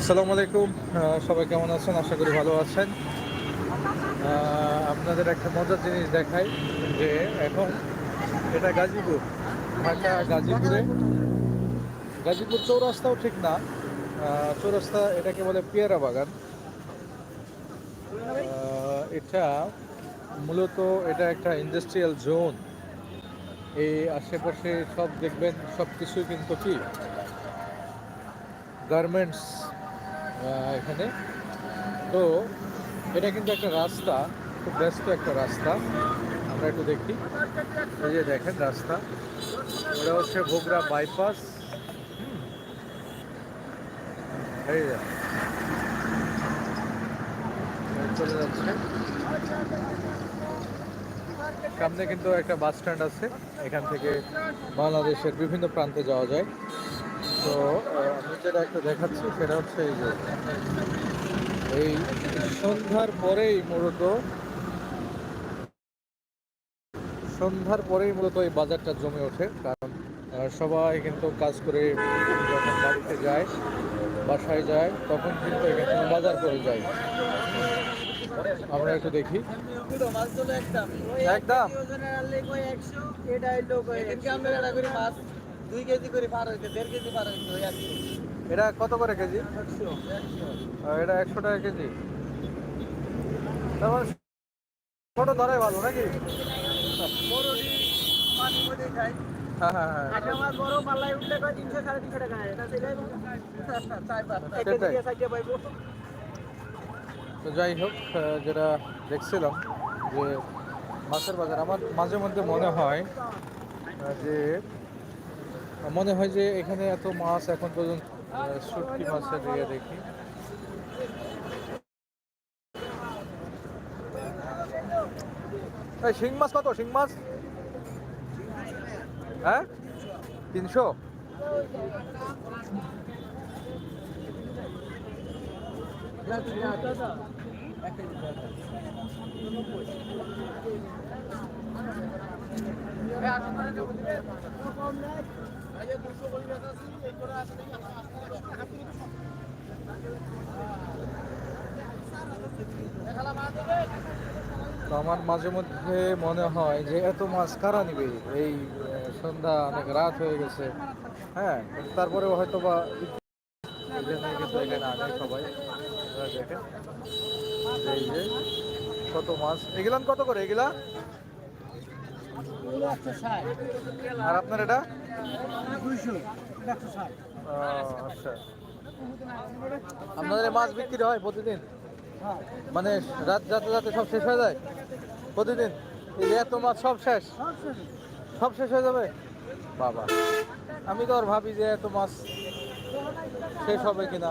আসসালামু আলাইকুম। সবাই কেমন আছেন? আশা করি ভালো আছেন। আপনাদের একটা মজার জিনিস দেখাই, যে এখন এটা গাজীপুর, ঢাকা গাজীপুরে। গাজীপুর চৌরাস্তাও ঠিক না। চৌরাস্তা এটাকে বলে পেয়ারা বাগান। এটা মূলত এটা একটা ইন্ডাস্ট্রিয়াল জোন এই আশেপাশে সব দেখবেন সব কিছুই কিন্তু কি? গার্মেন্টস এখানে। তো এটা কিন্তু একটা রাস্তা, খুব ব্যস্ত একটা রাস্তা। আমরা একটু দেখি। এই যে দেখেন রাস্তা। এটা হচ্ছে বগুড়া বাইপাস। চলে যাচ্ছে। সামনে কিন্তু একটা বাস স্ট্যান্ড আছে। এখান থেকে বাংলাদেশের বিভিন্ন প্রান্তে যাওয়া যায়। তো আমি যেটা একটা দেখাচ্ছি সেটা হচ্ছে এই যে এই সন্ধ্যার পরেই মূলত সন্ধ্যার পরেই মূলত এই বাজারটা জমে ওঠে কারণ সবাই কিন্তু কাজ করে যখন বাড়িতে যায় বাসায় যায় তখন কিন্তু এখান থেকে বাজার করে যায়। আমরা একটু দেখি। একদম। একদম? ওজনের আনলে কই 100 এটা হইল কই এদিকে আমরা এটা করি মাছ 2 কেজি করে পার হইতে 1.5 কেজি পার হইতে ওই আর এটা কত করে কেজি? এটা একশো টাকা কেজি। তারপর ছোট ধরাই ভালো নাকি? হ্যাঁ হ্যাঁ হ্যাঁ। কাটা মাছ বড় পাল্লায় উঠলে কই 300 350 টাকা এটা সেটাই তাই পার। এক কেজি সেটাই। দিয়ে সাইডে পাইবো। তো যাই হোক যেটা দেখছিলাম যে মাছের বাজার আমার মাঝে মধ্যে মনে হয় যে মনে হয় যে এখানে এত মাছ এখন পর্যন্ত শুটকি মাছের ইয়ে দেখি। শিং মাছ কত? শিং মাছ? হ্যাঁ? তিনশো? তো আমার মাঝে মধ্যে মনে হয় যে এত মাছ কারা নিবে? এই সন্ধ্যা অনেক রাত হয়ে গেছে। হ্যাঁ তারপরেও হয়তো বা সবাই। কত মাছ। এগুলান কত করে? এগুলা? এগুলো 160 আর আপনার এটা? আচ্ছা। আপনাদের মাছ বিক্রি হয় প্রতিদিন? মানে রাত যাতে যাতে সব শেষ হয়ে যায়? প্রতিদিন? এই এত মাছ সব শেষ? সব শেষ হয়ে যাবে? বাবা। আমি তো আর ভাবি যে এত মাছ শেষ হবে কিনা।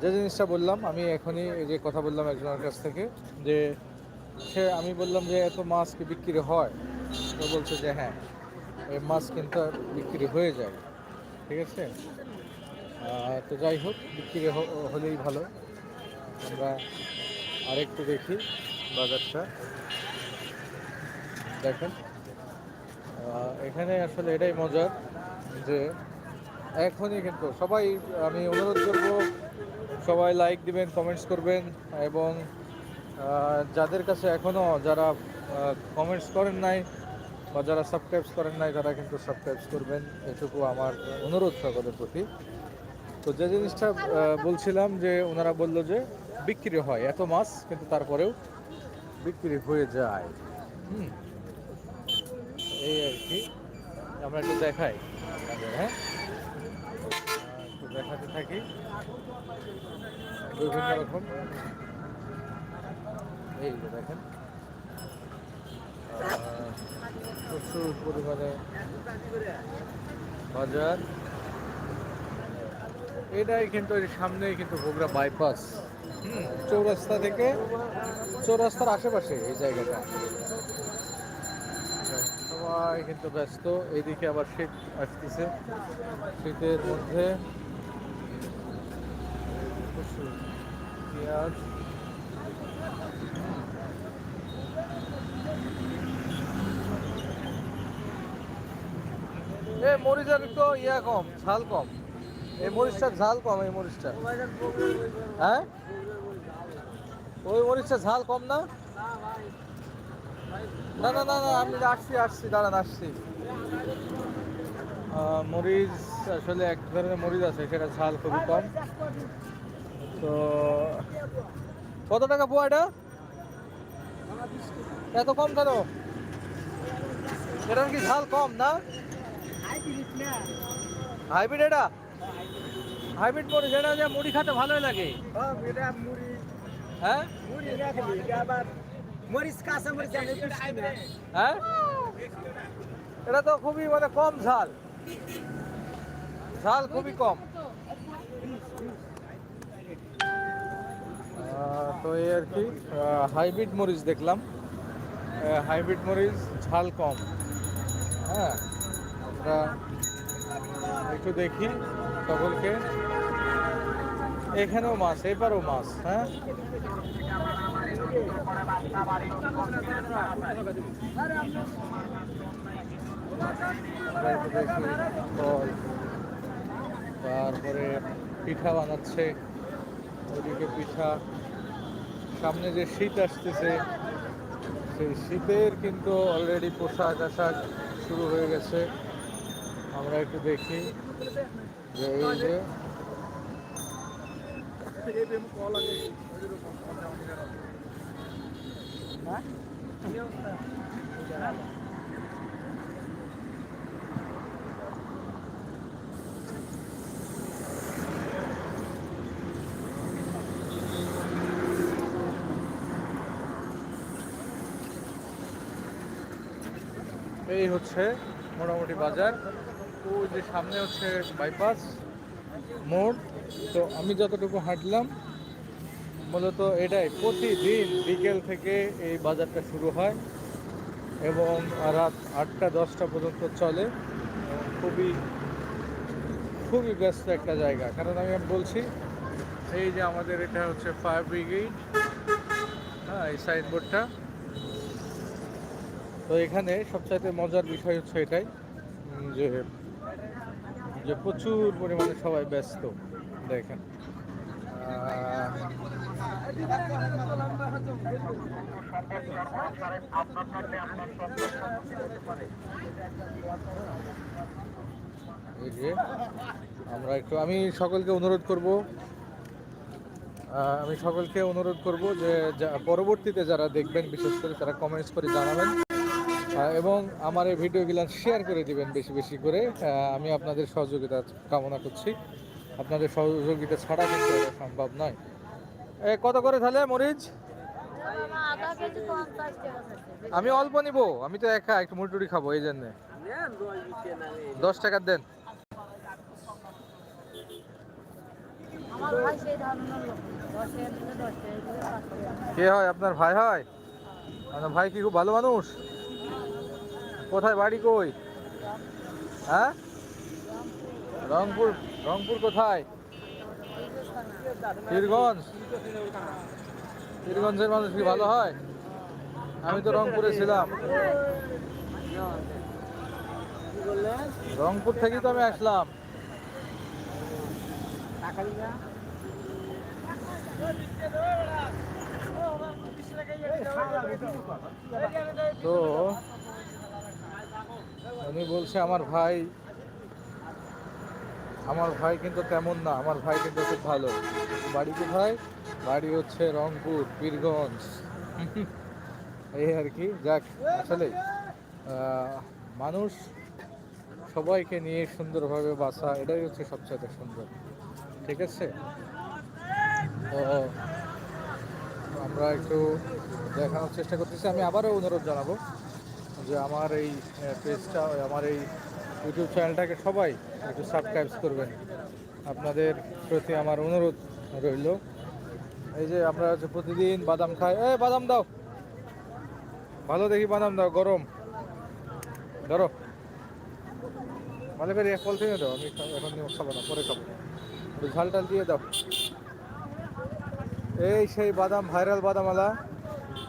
যে জিনিসটা বললাম, আমি এখনই এই যে কথা বললাম একজনের কাছ থেকে, যে সে, আমি বললাম যে এত মাছ কি বিক্রি হয়? তো বলছে যে হ্যাঁ এই মাছ কিন্তু বিক্রি হয়ে যায়, ঠিক আছে? তো যাই হোক, বিক্রি হলেই ভালো। আমরা আরেকটু দেখি বাজারটা। দেখেন এখানে আসলে এটাই মজার যে এখনই কিন্তু সবাই, আমি অনুরোধ করব সবাই লাইক দিবেন কমেন্টস করবেন এবং যাদের কাছে এখনও যারা কমেন্টস করেন নাই বা যারা সাবস্ক্রাইবস করেন নাই, তারা কিন্তু সাবস্ক্রাইবস করবেন। এটুকু আমার অনুরোধ সকলের প্রতি। তো যে জিনিসটা বলছিলাম যে ওনারা বলল যে বিক্রি হয়, এত মাছ, কিন্তু তারপরেও বিক্রি হয়ে যায়। হুম। এই আর কি। আমরা একটু দেখাই। হ্যাঁ? দেখাতে থাকি। বিভিন্ন রকম। এই দেখেন। প্রচুর পরিমাণে বাজার। এটাই কিন্তু সামনেই কিন্তু বগুড়া বাইপাস চৌরাস্তা থেকে চৌরাস্তার আশেপাশে এই জায়গাটা। সবাই কিন্তু ব্যস্ত। এইদিকে আবার শীত আসতেছে। শীতের মধ্যে পেঁয়াজ এ মরিচের একটু ইয়া কম, ঝাল কম। এই মরিচটার ঝাল কম, এই মরিচটা। হ্যাঁ? ওই মরিচটা ঝাল কম না? না না না না, আমি আসছি আসছি, দাঁড়ান, আসছি। মরিচ আসলে এক ধরনের মরিচ আছে, সেটা ঝাল খুবই কম। তো কত টাকা পোয়া এটা? এত কম কেন? এটার কি ঝাল কম না? হাইব্রিড এটা? হাইব্রিড মরিচ এটা যে মুড়ি খেতে ভালোই লাগে। মুড়ি। হ্যাঁ? এটা না। হ্যাঁ? এটা তো খুবই মানে কম ঝাল। ঝাল খুবই কম। তো এই আর কি হাইব্রিড মরিচ দেখলাম। হাইব্রিড মরিচ, ঝাল কম। হ্যাঁ আমরা একটু দেখি সকলকে। এখানেও মাছ, এবারও মাছ হ্যাঁ? তারপরে পিঠা বানাচ্ছে। ওদিকে পিঠা। সামনে যে শীত আসতেছে, সেই শীতের কিন্তু অলরেডি পোশাক আশাক শুরু হয়ে গেছে। আমরা একটু দেখি যে এই যে এই হচ্ছে মোটামুটি বাজার। ওই যে সামনে হচ্ছে বাইপাস মোড়। তো আমি যতটুকু হাঁটলাম, মূলত এটাই। প্রতিদিন বিকেল থেকে এই বাজারটা শুরু হয় এবং রাত আটটা, দশটা পর্যন্ত চলে। খুবই খুবই ব্যস্ত একটা জায়গা। কারণ আমি বলছি, এই যে আমাদের এটা হচ্ছে ফায়ার ব্রিগেড হ্যাঁ এই সাইনবোর্ডটা তো এখানে সবচাইতে মজার বিষয় হচ্ছে এটাই যে যে প্রচুর পরিমাণে সবাই ব্যস্ত দেখেন। এই যে, আমরা একটু, আমি সকলকে অনুরোধ করব আমি সকলকে অনুরোধ করব যে পরবর্তীতে যারা দেখবেন, বিশেষ করে তারা কমেন্টস করে জানাবেন। এবং আমার এই ভিডিওগুলো শেয়ার করে দিবেন বেশি বেশি করে। আমি আপনাদের সহযোগিতা কামনা করছি। আপনাদের সহযোগিতা ছাড়া কিন্তু সম্ভব নয়। এ, কত করে তাহলে, মরিচ। আমি অল্প নিব, আমি তো একা একটু মুড়ি খাব, এই জন্য। দশ দেন টাকা টাকা কে হয় আপনার ভাই হয়? আপনার ভাই কি খুব ভালো মানুষ? কোথায় বাড়ি কই? হ্যাঁ? রংপুর রংপুর কোথায়? পীরগঞ্জ পীরগঞ্জের মানুষ কি ভালো হয়? আমি তো রংপুরে ছিলাম। রংপুর থেকেই তো আমি আসলাম। তো উনি বলছে, আমার ভাই আমার ভাই কিন্তু তেমন না, আমার ভাই কিন্তু খুব ভালো। বাড়ি কোথায়? বাড়ি হচ্ছে রংপুর পীরগঞ্জ এই আর কি, যাক, আসলে মানুষ সবাইকে নিয়ে সুন্দরভাবে বাসা এটাই হচ্ছে সবচেয়ে সুন্দর, ঠিক আছে? আমরা একটু দেখানোর চেষ্টা করতেছি, আমি আবারও অনুরোধ জানাব যে আমার এই পেজটা আমার এই ইউটিউব চ্যানেলটাকে সবাই একটু সাবস্ক্রাইব করবেন। আপনাদের প্রতি আমার অনুরোধ রইল। এই যে আমরা হচ্ছে প্রতিদিন বাদাম খাই। এ, বাদাম দাও। ভালো দেখি বাদাম দাও, গরম। ধরো। ভালো করে এক ফল থেকে দাও, আমি এখন খাব না, পরে খাব। ঝাল টাল দিয়ে দাও। এই সেই বাদাম ভাইরাল বাদামালা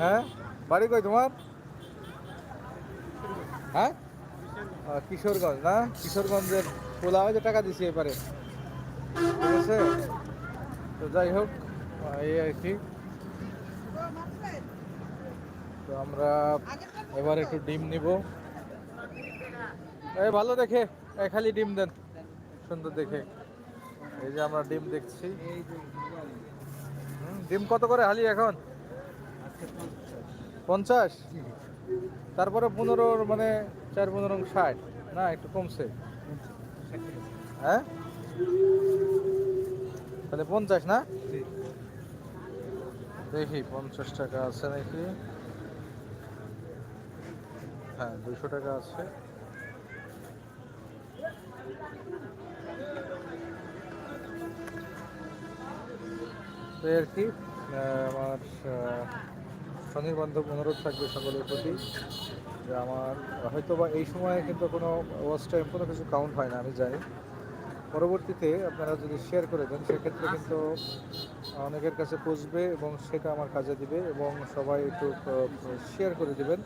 হ্যাঁ? বাড়ি কই তোমার? হ্যাঁ? কিশোরগঞ্জ, না? কিশোরগঞ্জের পোলা যে টাকা দিছি এবারে। ঠিক আছে? তো যাই হোক এই আর কি। তো আমরা এবার একটু ডিম নিব। এই ভালো দেখে, এই খালি ডিম দেন, সুন্দর দেখে। এই যে আমরা ডিম দেখছি। ডিম কত করে হালি এখন? পঞ্চাশ? তারপরে পনেরো মানে চার পনেরো ষাট। না একটু কমছে। হ্যাঁ? তাহলে পঞ্চাশ না? দেখি পঞ্চাশ টাকা আছে নাকি? হ্যাঁ দুশো টাকা আছে। তো আর কি? আমার স্বনির্বান্ধব অনুরোধ থাকবে সকলের প্রতি। যে আমার হয়তো বা এই সময়ে কিন্তু কোনো ওয়াচ টাইম কোনো কিছু কাউন্ট হয় না, আমি জানি। পরবর্তীতে আপনারা যদি শেয়ার করে দেন, সেক্ষেত্রে কিন্তু অনেকের কাছে পৌঁছবে এবং সেটা আমার কাজে দিবে এবং সবাই একটু শেয়ার করে দিবেন।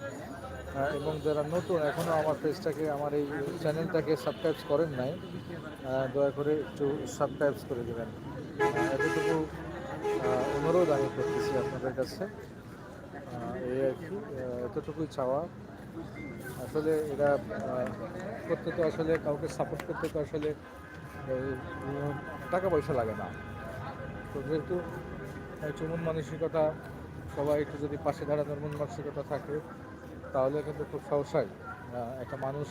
এবং যারা নতুন এখনও আমার পেজটাকে আমার এই চ্যানেলটাকে সাবস্ক্রাইব করেন নাই দয়া করে একটু সাবস্ক্রাইব করে দেবেন। এতটুকু অনুরোধ আমি করতেছি আপনাদের কাছে। এই আর কি এতটুকুই চাওয়া। আসলে এরা করতে তো আসলে কাউকে সাপোর্ট করতে তো আসলে টাকা পয়সা লাগে না। তো যেহেতু একটু মন মানসিকতা সবাই একটু যদি পাশে দাঁড়ানোর মন মানসিকতা থাকে তাহলে কিন্তু খুব সহসাই আহ, একটা মানুষ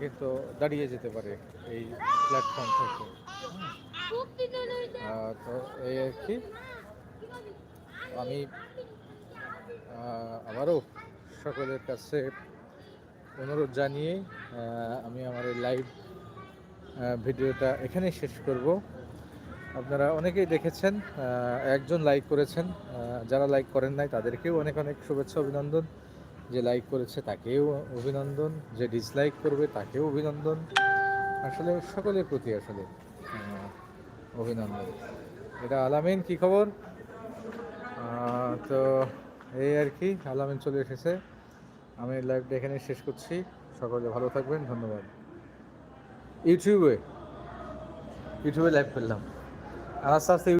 কিন্তু দাঁড়িয়ে যেতে পারে এই প্ল্যাটফর্ম থেকে। তো এই আর কি। আমি আবারও সকলের কাছে অনুরোধ জানিয়ে আমি আমার এই লাইভ ভিডিওটা এখানেই শেষ করব। আপনারা অনেকেই দেখেছেন একজন লাইক করেছেন যারা লাইক করেন নাই, তাদেরকেও অনেক অনেক শুভেচ্ছা, অভিনন্দন। যে লাইক করেছে, তাকেও অভিনন্দন। যে ডিসলাইক করবে, তাকেও অভিনন্দন। আসলে সকলের প্রতি আসলে অভিনন্দন। এটা আলামিন, কি খবর? তো এই আর কি, আলামিন চলে এসেছে। আমি লাইভটা এখানে শেষ করছি। সকলে ভালো থাকবেন, ধন্যবাদ। ইউটিউবে ইউটিউবে লাইভ করলাম। আর আস্তে আস্তে